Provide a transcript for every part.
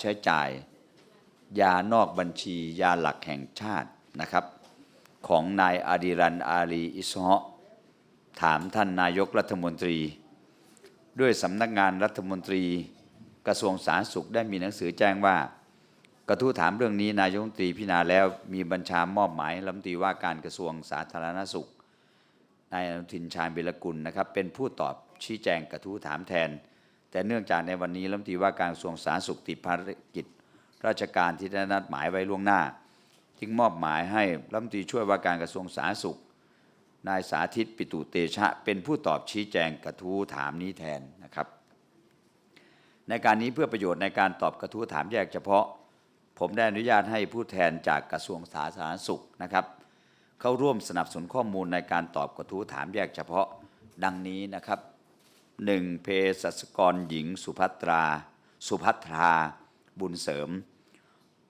ใช้จ่าย ยานอกบัญชียาหลักแห่งชาตินะครับ ของนายอาดิรันอาลีอิสฮะถามท่านนายกรัฐมนตรี ด้วยสำนักงานรัฐมนตรีกระทรวงสาธารณสุขได้มีหนังสือแจ้งว่า กระทู้ถามเรื่องนี้นายกรัฐมนตรีพิจารณาแล้วมีบัญชามอบหมายรัฐมนตรีว่าการกระทรวงสาธารณสุขนายอนุทินชาญวิรกุลนะครับเป็นผู้ตอบชี้แจงกระทู้ถามแทน แต่เนื่องจากในวันนี้รัฐมนตรีว่าการกระทรวงสาธารณสุขติดภารกิจ ราชการที่ได้นัดหมายไว้ล่วงหน้า จึงมอบหมายให้รัฐมนตรีช่วยว่าการกระทรวงสาธารณสุข นายสาธิตปิตุเตชะ เป็นผู้ตอบชี้แจงกระทู้ถามนี้แทนนะครับ ในการนี้เพื่อประโยชน์ในการตอบกระทู้ถามแยกเฉพาะ ผมได้อนุญาตให้ผู้แทนจากกระทรวงสาธารณสุขนะครับ เข้าร่วมสนับสนุนข้อมูลในการตอบกระทู้ถามแยกเฉพาะดังนี้นะครับ 1. เภสัชกรหญิงสุภัตรา สุภัทรา บุญเสริม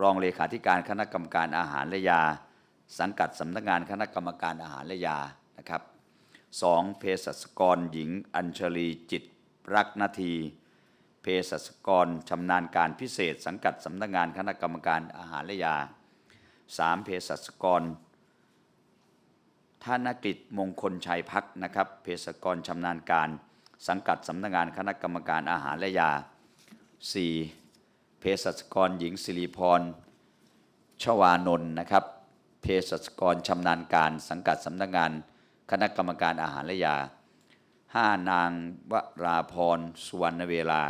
รองเลขาธิการคณะกรรมการอาหารและยา สังกัดสำนักงานคณะกรรมการอาหารและยานะครับ 2. เภสัชกรหญิง อัญชลีจิตรักนาทีเภสัชกรชำนาญการพิเศษ สังกัดสำนักงานคณะกรรมการอาหารและยา 3. เภสัชกรธนกฤษมงคลชัยพักนะครับเภสัชกรชำนาญการ สังกัดสำนักงานคณะกรรมการอาหารและยา 4. เภสัชกรหญิงสิริพรชวานนท์นะครับเภสัชกรชำนาญการ สังกัดสำนักงานคณะกรรมการอาหารและยา 5. นางวราพรสุวรรณเวลา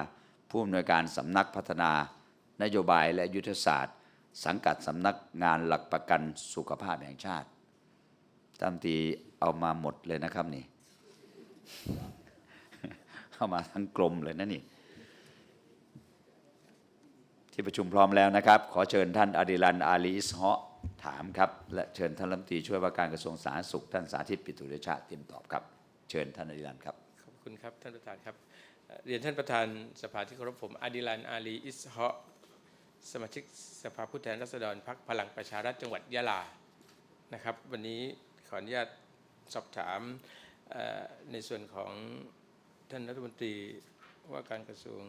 ผู้อำนวยการสำนักพัฒนา นโยบายและยุทธศาสตร์ สังกัดสำนักงานหลักประกันสุขภาพแห่งชาติตามตีเอามาหมดเลยนะครับนี่ เข้ามาทั้งกลมเลยนะนี่ ที่ประชุมพร้อมแล้วนะครับ ขอเชิญท่านอดิรันอาลีอิสฮะถามครับ และเชิญท่านรัฐมนตรีช่วยว่าการกระทรวงสาธารณสุข ท่านสาธิตปิตุเดชะเตรียมตอบครับ เชิญท่านอดิรันครับ ขอบคุณครับท่านประธานครับ เรียนท่านประธานสภาที่เคารพผมอดิลันอาลีอิสฮะสมาชิกสภาผู้แทนราษฎรพรรคพลังประชารัฐจังหวัดยะลา นะครับ วันนี้ขออนุญาตสอบถามในส่วนของ ท่านรัฐมนตรีว่าการกระทรวง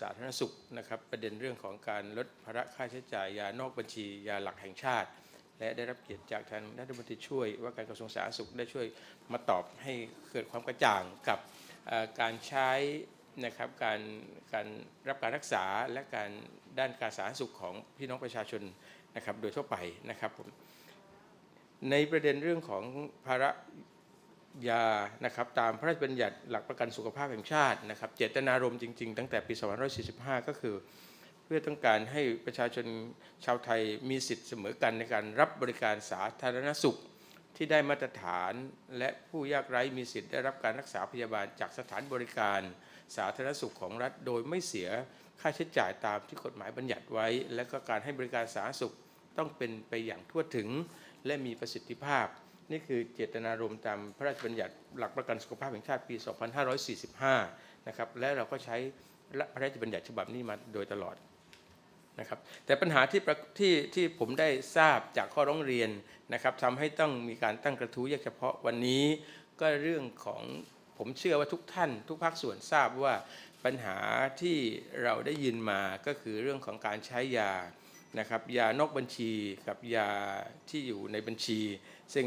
สาธารณสุขนะครับ ประเด็นเรื่องของการลดภาระค่าใช้จ่ายยานอกบัญชียาหลักแห่งชาติ และได้รับเกียรติจากทางรัฐมนตรีช่วย ว่าการกระทรวงสาธารณสุขได้ช่วยมาตอบให้เกิดความกระจ่างกับการใช้นะครับการการรับการรักษาและการด้านการสาธารณสุขของพี่น้องประชาชนนะครับโดยทั่วไปนะครับผมในประเด็นเรื่องของภาระ ยานะครับตามพระราชบัญญัติหลักประกันสุขภาพแห่งชาตินะครับเจตนารมณ์จริงๆ ตั้งแต่ปี 2545 ก็คือ เพื่อต้องการให้ประชาชนชาวไทยมีสิทธิ์เสมอกันในการรับบริการสาธารณสุขที่ได้มาตรฐาน และผู้ยากไร้มีสิทธิ์ได้รับการรักษาพยาบาลจากสถานบริการ สาธารณสุขของรัฐ โดยไม่เสียค่าใช้จ่ายตามที่กฎหมายบัญญัติไว้ และก็การให้บริการสาธารณสุขต้องเป็นไปอย่างทั่วถึงและมีประสิทธิภาพ นี่คือเจตนารมณ์ตามพระราชบัญญัติหลักประกันสุขภาพแห่งชาติปี 2545 นะครับ และเราก็ใช้พระราชบัญญัติฉบับนี้มาโดยตลอดนะครับ แต่ปัญหาที่ที่ที่ผมได้ทราบจากข้อร้องเรียนนะครับทำให้ต้องมีการตั้งกระทู้แยกเฉพาะวันนี้ก็เรื่องของผมเชื่อว่าทุกท่าน ทุกภาคส่วนทราบว่าปัญหาที่เราได้ยินมาก็คือเรื่องของการใช้ยานะครับยานอกบัญชีกับยาที่อยู่ในบัญชี ซึ่ง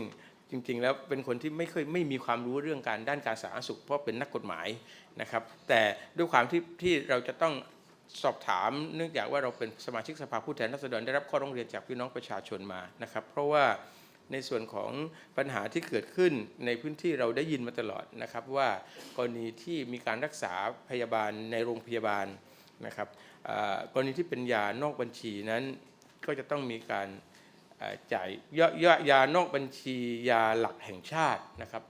จริงๆ แล้วเป็นคนที่ไม่เคยไม่มีความรู้เรื่องการด้านการสาธารณสุข เพราะเป็นนักกฎหมายนะครับ แต่ด้วยความที่ที่เราจะต้องสอบถามเนื่องจากว่าเราเป็นสมาชิกสภาผู้แทนราษฎรได้รับข้อร้องเรียนจากพี่น้องประชาชนมานะครับ เพราะว่าในส่วนของปัญหาที่เกิดขึ้นในพื้นที่เราได้ยินมาตลอดนะครับ ว่ากรณีที่มีการรักษาพยาบาลในโรงพยาบาลนะครับกรณีที่เป็นยานอกบัญชีนั้นก็จะต้องมีการ จ่ายยยยานอกบัญชียาหลักแห่งชาตินะครับ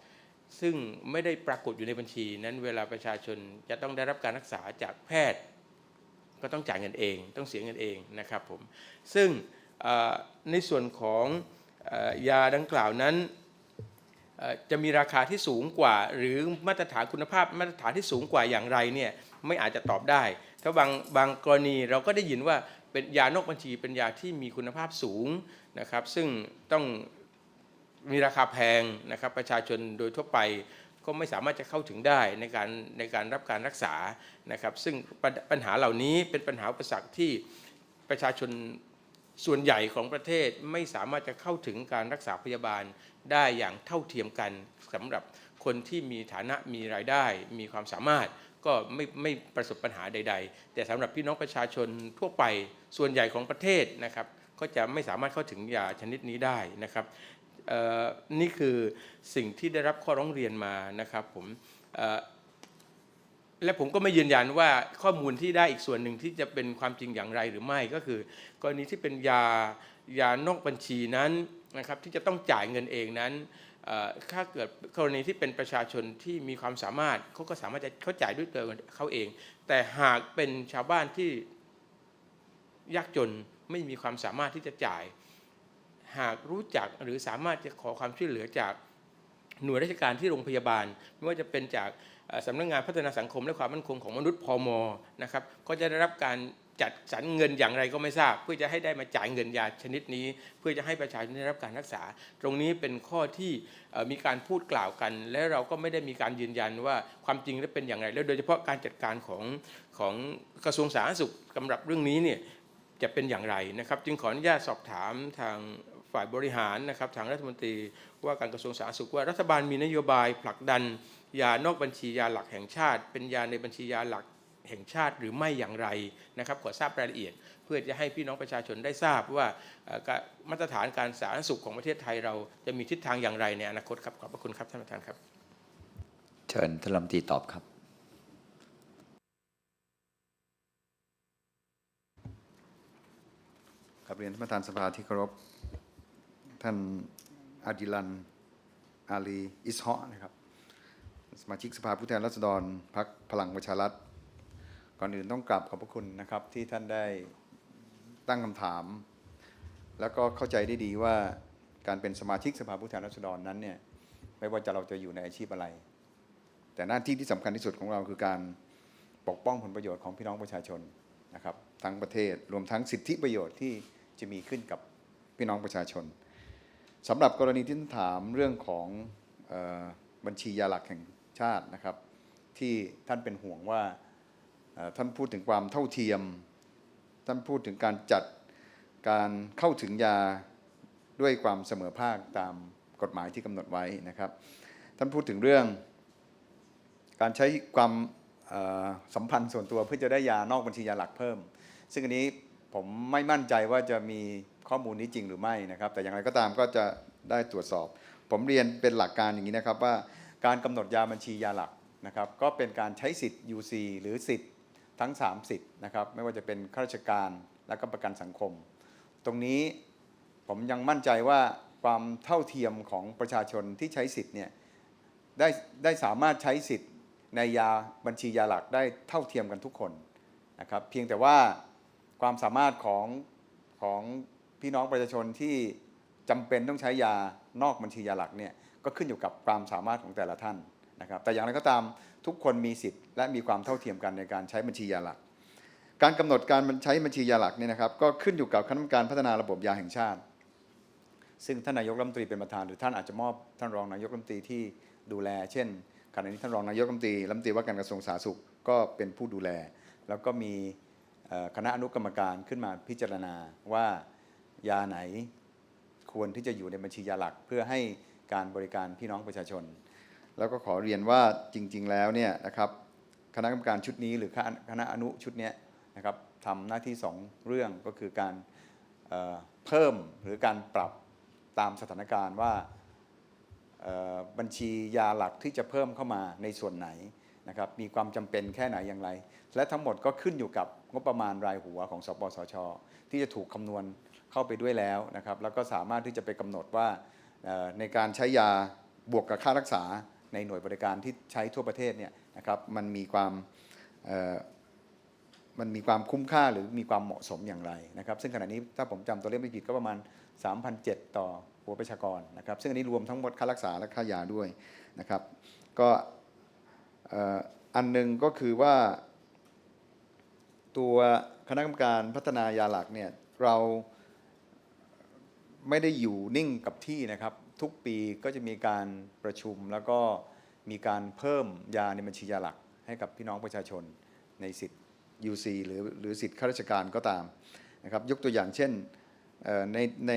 ซึ่งไม่ได้ปรากฏอยู่ในบัญชีนั้นเวลาประชาชนจะต้องได้รับการรักษาจากแพทย์ ก็ต้องจ่ายเงินเอง ต้องเสียเงินเองนะครับผมซึ่งในส่วนของยาดังกล่าวนั้นจะมีราคาที่สูงกว่า หรือมาตรฐานคุณภาพมาตรฐานที่สูงกว่าอย่างไรเนี่ยไม่อาจจะตอบได้ถ้าบางบางกรณีเราก็ได้ยินว่าเป็นยานอกบัญชีเป็นยาที่มีคุณภาพสูง นะครับ ซึ่งต้องมีราคาแพงนะครับ ประชาชนโดยทั่วไปก็ไม่สามารถจะเข้าถึงได้ในการในการรับการรักษานะครับ ซึ่งปัญปัญหาเหล่านี้เป็นปัญหาอุปสรรคที่ประชาชนส่วนใหญ่ของประเทศไม่สามารถจะเข้าถึงการรักษาพยาบาลได้อย่างเท่าเทียมกันสำหรับคนที่มีฐานะมีรายได้ มีความสามารถก็ไม่ไม่ประสบปัญหาใด ๆ แต่สำหรับพี่น้องประชาชนทั่วไปส่วนใหญ่ของประเทศนะครับ ก็จะไม่สามารถเข้าถึงยาชนิดนี้ได้นะครับนี่คือสิ่งที่ได้รับข้อร้องเรียนมานะครับผมและผมก็ไม่ยืนยันว่าข้อมูลที่ได้อีกส่วนหนึ่งที่จะเป็นความจริงอย่างไรหรือไม่ก็คือ กรณีที่เป็นยายานอกบัญชีนั้นนะครับที่จะต้องจ่ายเงินเองนั้นถ้าเกิดกรณีที่เป็นประชาชนที่มีความสามารถเขาก็สามารถจะเขาจ่ายด้วยตัวเขาเอง แต่หากเป็นชาวบ้านที่ยากจน ไม่มีความสามารถที่จะจ่าย หากรู้จักหรือสามารถจะขอความช่วยเหลือจากหน่วยราชการที่โรงพยาบาล ไม่ว่าจะเป็นจากสำนักงานพัฒนาสังคมและความมั่นคงของมนุษย์พมนะครับก็จะได้รับการจัดสรรเงินอย่างไรก็ไม่ทราบ เพื่อจะให้ได้มาจ่ายเงินยาชนิดนี้ เพื่อจะให้ประชาชนได้รับการรักษา ตรงนี้เป็นข้อที่มีการพูดกล่าวกัน และเราก็ไม่ได้มีการยืนยันว่าความจริงแล้วเป็นอย่างไร แล้วโดยเฉพาะการจัดการของของกระทรวงสาธารณสุขสำหรับเรื่องนี้เนี่ย จะเป็นอย่างไรนะครับ จึงขออนุญาตสอบถามทางฝ่ายบริหารนะครับทางรัฐมนตรีว่าการกระทรวงสาธารณสุขว่ารัฐบาลมีนโยบายผลักดัน ยานอกบัญชียาหลักแห่งชาติ เป็นยาในบัญชียาหลักแห่งชาติหรือไม่อย่างไรนะครับขอทราบรายละเอียด เพื่อจะให้พี่น้องประชาชนได้ทราบว่ามาตรฐานการสาธารณสุขของประเทศไทยเราจะมีทิศทางอย่างไรในอนาคตครับขอบพระคุณครับท่านประธานครับ เชิญท่านรัฐมนตรีตอบครับ กับเรียนท่านประธานสภาที่เคารพ ท่านอาดิลัน อาลี อิสฮะนะครับ สมาชิกสภาผู้แทนราษฎรพรรคพลังประชารัฐ ก่อนอื่นต้องกราบขอบพระคุณนะครับ ที่ท่านได้ตั้งคำถาม แล้วก็เข้าใจได้ดีว่าการเป็นสมาชิกสภาผู้แทนราษฎรนั้นเนี่ยไม่ว่าจะเราจะอยู่ในอาชีพอะไร แต่หน้าที่ที่สำคัญที่สุดของเราคือการปกป้องผลประโยชน์ของพี่น้องประชาชนนะครับทั้งประเทศรวมทั้งสิทธิประโยชน์ที่ จะมีขึ้นกับพี่น้องประชาชนสำหรับกรณีที่ท่านถามเรื่องของออบัญชียาหลักแห่งชาตินะครับ ที่ท่านเป็นห่วงว่าท่านพูดถึงความเท่าเทียม ท่านพูดถึงการจัดการเข้าถึงยาด้วยความเสมอภาคตามกฎหมายที่กำหนดไว้นะครับ ท่านพูดถึงเรื่อง การใช้ความสัมพันธ์ส่วนตัวเพื่อจะได้ยานอกบัญชียาหลักเพิ่ม ซึ่งอันนี้ ผมไม่มั่นใจว่าจะมีข้อมูลนี้จริงหรือไม่นะครับ แต่อย่างไรก็ตามก็จะได้ตรวจสอบ ผมเรียนเป็นหลักการอย่างนี้นะครับว่าการกำหนดยาบัญชียาหลักนะครับก็เป็นการใช้สิทธิ์ UC หรือสิทธิ์ทั้ง 3 สิทธิ์นะครับไม่ว่าจะเป็นข้าราชการและก็ประกันสังคม ตรงนี้ผมยังมั่นใจว่าความเท่าเทียมของประชาชนที่ใช้สิทธิ์เนี่ยได้ได้สามารถใช้สิทธิ์ในยาบัญชียาหลักได้เท่าเทียมกันทุกคนนะครับเพียงแต่ว่า ความสามารถของของพี่น้องประชาชนที่จำเป็นต้องใช้ยานอกบัญชียาหลักเนี่ยก็ขึ้นอยู่กับความสามารถของแต่ละท่านนะครับ แต่อย่างไรก็ตามทุกคนมีสิทธิ์และมีความเท่าเทียมกันในการใช้บัญชียาหลัก การกำหนดการใช้บัญชียาหลักเนี่ยนะครับก็ขึ้นอยู่กับคณะกรรมการพัฒนาระบบยาแห่งชาติ ซึ่งท่านนายกรัฐมนตรีเป็นประธานหรือท่านอาจจะมอบท่านรองนายกรัฐมนตรีที่ดูแล เช่นขณะนี้ท่านรองนายกรัฐมนตรีรัฐมนตรีว่าการกระทรวงสาธารณสุขก็เป็นผู้ดูแล แล้วก็มี คณะอนุกรรมการขึ้นมาพิจารณาว่ายาไหนควรที่จะอยู่ในบัญชียาหลักเพื่อให้การบริการพี่น้องประชาชน แล้วก็ขอเรียนว่าจริง ๆ แล้วเนี่ยนะครับคณะกรรมการชุดนี้หรือคณะอนุชุดนี้นะครับทำหน้าที่สองเรื่องก็คือการเเพิ่มหรือการปรับตามสถานการณ์ว่าบัญชียาหลักที่จะเพิ่มเข้ามาในส่วนไหน นะครับมีความจำเป็นแค่ไหนอย่างไร และทั้งหมดก็ขึ้นอยู่กับงบประมาณรายหัวของสปสช ที่จะถูกคำนวณเข้าไปด้วยแล้วนะครับแล้วก็สามารถที่จะไปกำหนดว่าในการใช้ยาบวกกับค่ารักษาในหน่วยบริการที่ใช้ทั่วประเทศเนี่ยนะครับมันมีความมันมีความคุ้มค่าหรือมีความเหมาะสมอย่างไรนะครับซึ่งขณะนี้ถ้าผมจำตัวเลขไม่ผิดก็ประมาณ 3,007 ต่อหัวประชากรนะครับซึ่งอันนี้รวมทั้งหมดค่ารักษาและค่ายาด้วยนะครับก็ อันหนึ่งก็คือว่า ตัวคณะกรรมการพัฒนายาหลักเนี่ยเราไม่ได้อยู่นิ่งกับที่นะครับ ทุกปีก็จะมีการประชุมแล้วก็มีการเพิ่มยาในบัญชียาหลัก ให้กับพี่น้องประชาชนในสิทธิ์ UC หรือหรือสิทธิ์ข้าราชการก็ตามนะครับ ยกตัวอย่างเช่นในใน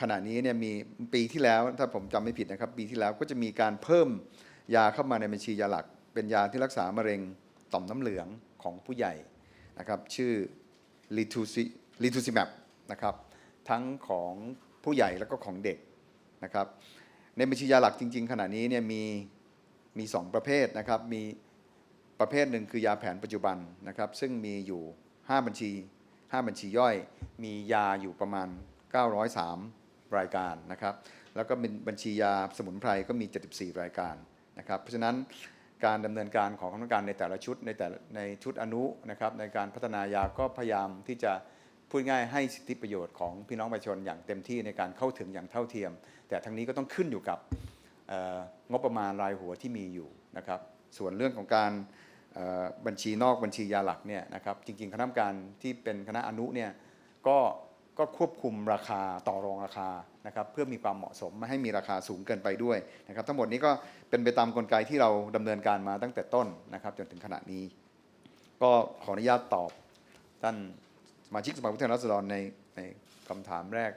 ขณะนี้เนี่ยมีปีที่แล้วถ้าผมจำไม่ผิดนะครับ ปีที่แล้วก็จะมีการเพิ่มยาเข้ามาในบัญชียาหลัก เป็นยาที่รักษามะเร็งต่อมน้ำเหลืองของผู้ใหญ่นะครับชื่อลิทูซิลิทูซิแมปนะครับทั้งของผู้ใหญ่แล้วก็ของเด็กนะครับในบัญชียาหลักจริง ๆ ขณะนี้เนี่ยมีมีสองประเภทนะครับมีประเภทหนึ่งคือยาแผนปัจจุบันนะครับซึ่งมีอยู่ 5 บัญชี 5 บัญชีย่อย มียาอยู่ประมาณ 903 รายการนะครับแล้วก็เป็นบัญชียาสมุนไพรก็มี 74 รายการนะครับเพราะฉะนั้น การดำเนินการของคณะกรรมการในแต่ละชุดในแต่ในชุดอนุนะครับในการพัฒนายาก็พยายามที่จะพูดง่ายให้สิทธิประโยชน์ของพี่น้องประชาชนอย่างเต็มที่ในการเข้าถึงอย่างเท่าเทียม แต่ทั้งนี้ก็ต้องขึ้นอยู่กับงบประมาณรายหัวที่มีอยู่นะครับ ส่วนเรื่องของการบัญชีนอกบัญชียาหลักเนี่ยนะครับจริงๆ คณะกรรมการที่เป็นคณะอนุเนี่ยก็ ก็ควบคุมราคาต่อรองราคานะครับเพื่อมีความเหมาะสมไม่ให้มีราคาสูงเกินไปด้วยนะครับทั้งหมดนี้ก็เป็นไปตามกลไกที่เราดำเนินการมาตั้งแต่ต้นนะครับจนถึงขณะนี้ ก็ขออนุญาตตอบท่านสมาชิกสภาผู้แทนราษฎรในในคำถามแรก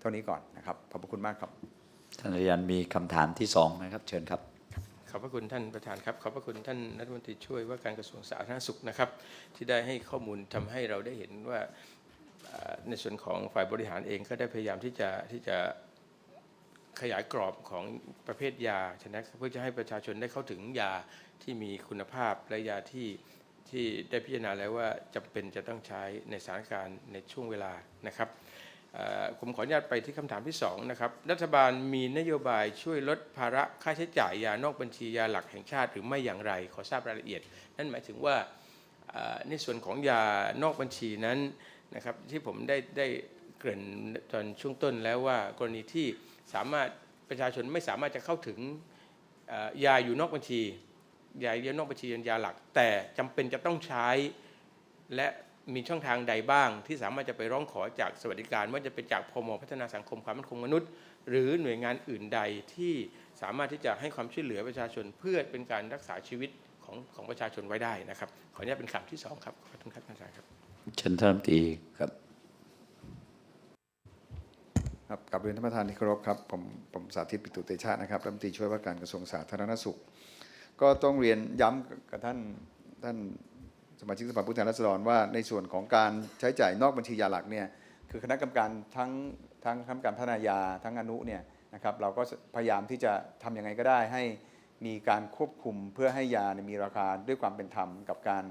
เท่านี้ก่อนนะครับขอบพระคุณมากครับท่านอาจารย์มีคำถามที่สองนะครับเชิญครับขอบพระคุณท่านประธานครับขอบพระคุณท่านรัฐมนตรีช่วยว่าการกระทรวงสาธารณสุขนะครับที่ได้ให้ข้อมูลทำให้เราได้เห็นว่าเอ่อ ในส่วนของฝ่ายบริหารเองก็ได้พยายามที่จะที่จะขยายกรอบของประเภทยาฉะนั้นเพื่อจะให้ประชาชนได้เข้าถึงยาที่มีคุณภาพและยาที่ที่ได้พิจารณาแล้วว่าจำเป็นจะต้องใช้ในสถานการณ์ในช่วงเวลานะครับผมขออนุญาตไปที่คำถามที่ 2 นะครับ รัฐบาลมีนโยบายช่วยลดภาระค่าใช้จ่ายยานอกบัญชียาหลักแห่งชาติ หรือไม่อย่างไรขอทราบรายละเอียด นั่นหมายถึงว่าในส่วนของยานอกบัญชีนั้น นะครับที่ผมได้ได้เกริ่นตอนช่วงต้นแล้วว่ากรณีที่สามารถประชาชนไม่สามารถจะเข้าถึงยาอยู่นอกบัญชียาอยู่นอกบัญชีเป็นยาหลัก แต่จำเป็นจะต้องใช้ และมีช่องทางใดบ้าง ที่สามารถจะไปร้องขอจากสวัสดิการว่าจะเป็นจากพมพัฒนาสังคมความมั่นคงมนุษย์ หรือหน่วยงานอื่นใดที่สามารถที่จะให้ความช่วยเหลือประชาชนเพื่อเป็นการรักษาชีวิตของของประชาชนไว้ได้นะครับ ขออนุญาตเป็นคำที่สองครับขอบคุณครับท่านอาจารย์ครับ เชิญท่านตีครับ ครับกับเรียนท่านประธานที่เคารพครับผมผมสาธิตปิตุเตชะนะครับรัฐมนตรีช่วยว่าการกระทรวงสาธารณสุข ก็ต้องเรียนย้ำกับท่านท่านสมาชิกสภาผู้แทนราษฎรว่าในส่วนของการใช้จ่ายนอกบัญชียาหลักเนี่ยคือคณะกรรมการทั้งทั้งคณะกรรมการพัฒนายาทั้งอนุเนี่ยนะครับเราก็พยายามที่จะทำยังไงก็ได้ให้มีการควบคุมเพื่อให้ยาเนี่ยมีราคาด้วยความเป็นธรรมกับการ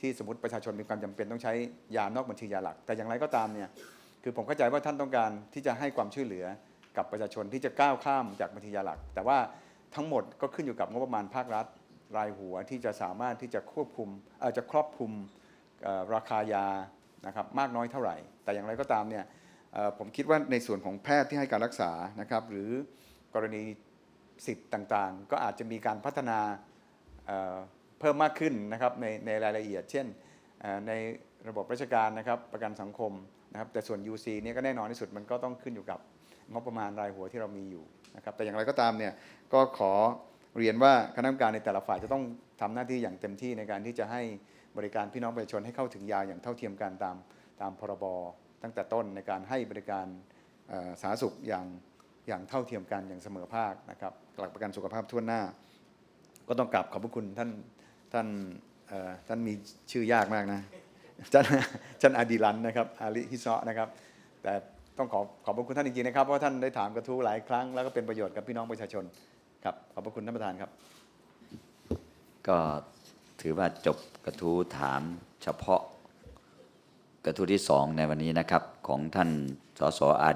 ที่สมมติประชาชนมีความจำเป็นต้องใช้ยานอกบัญชียาหลัก แต่อย่างไรก็ตามเนี่ยคือผมเข้าใจว่าท่านต้องการที่จะให้ความช่วยเหลือกับประชาชนที่จะก้าวข้ามจากบัญชียาหลัก แต่ว่าทั้งหมดก็ขึ้นอยู่กับงบประมาณภาครัฐรายหัวที่จะสามารถที่จะควบคุมอ่อจะครอบคลุมราคายานะครับมากน้อยเท่าไหร่ แต่อย่างไรก็ตามเนี่ยผมคิดว่าในส่วนของแพทย์ที่ให้การรักษานะครับหรือกรณีสิทธิ์ต่างๆ ก็อาจจะมีการพัฒนา เพิ่มมากขึ้นนะครับในในรายละเอียด เช่นในระบบราชการนะครับประกันสังคมนะครับแต่ส่วน UC เนี่ยก็แน่นอนที่สุดมันก็ต้องขึ้นอยู่กับงบประมาณรายหัวที่เรามีอยู่นะครับแต่อย่างไรก็ตามเนี่ยก็ขอเรียนว่าคณะกรรมการในแต่ละฝ่ายจะต้องทำหน้าที่อย่างเต็มที่ในการที่จะให้บริการพี่น้องประชาชนให้เข้าถึงยาอย่างเท่าเทียมกันตามตามพรบตั้งแต่ต้นในการให้บริการสาธารณสุขอย่างอย่างเท่าเทียมกันอย่างเสมอภาคนะครับหลักประกันสุขภาพทั่วหน้า ก็ต้องกลับขอบพระคุณท่าน ท่านท่านมีชื่อยากมากนะท่านท่านอาดิรันนะครับอาลิฮิซอนะครับ แต่ต้องขอขอบพระคุณท่านจริงๆนะครับ เพราะท่านได้ถามกระทู้หลายครั้ง แล้วก็เป็นประโยชน์กับพี่น้องประชาชนครับขอบพระคุณท่านประธานครับ ก็ถือว่าจบกระทู้ถามเฉพาะกระทู้ที่สองในวันนี้นะครับ ของท่านสสอา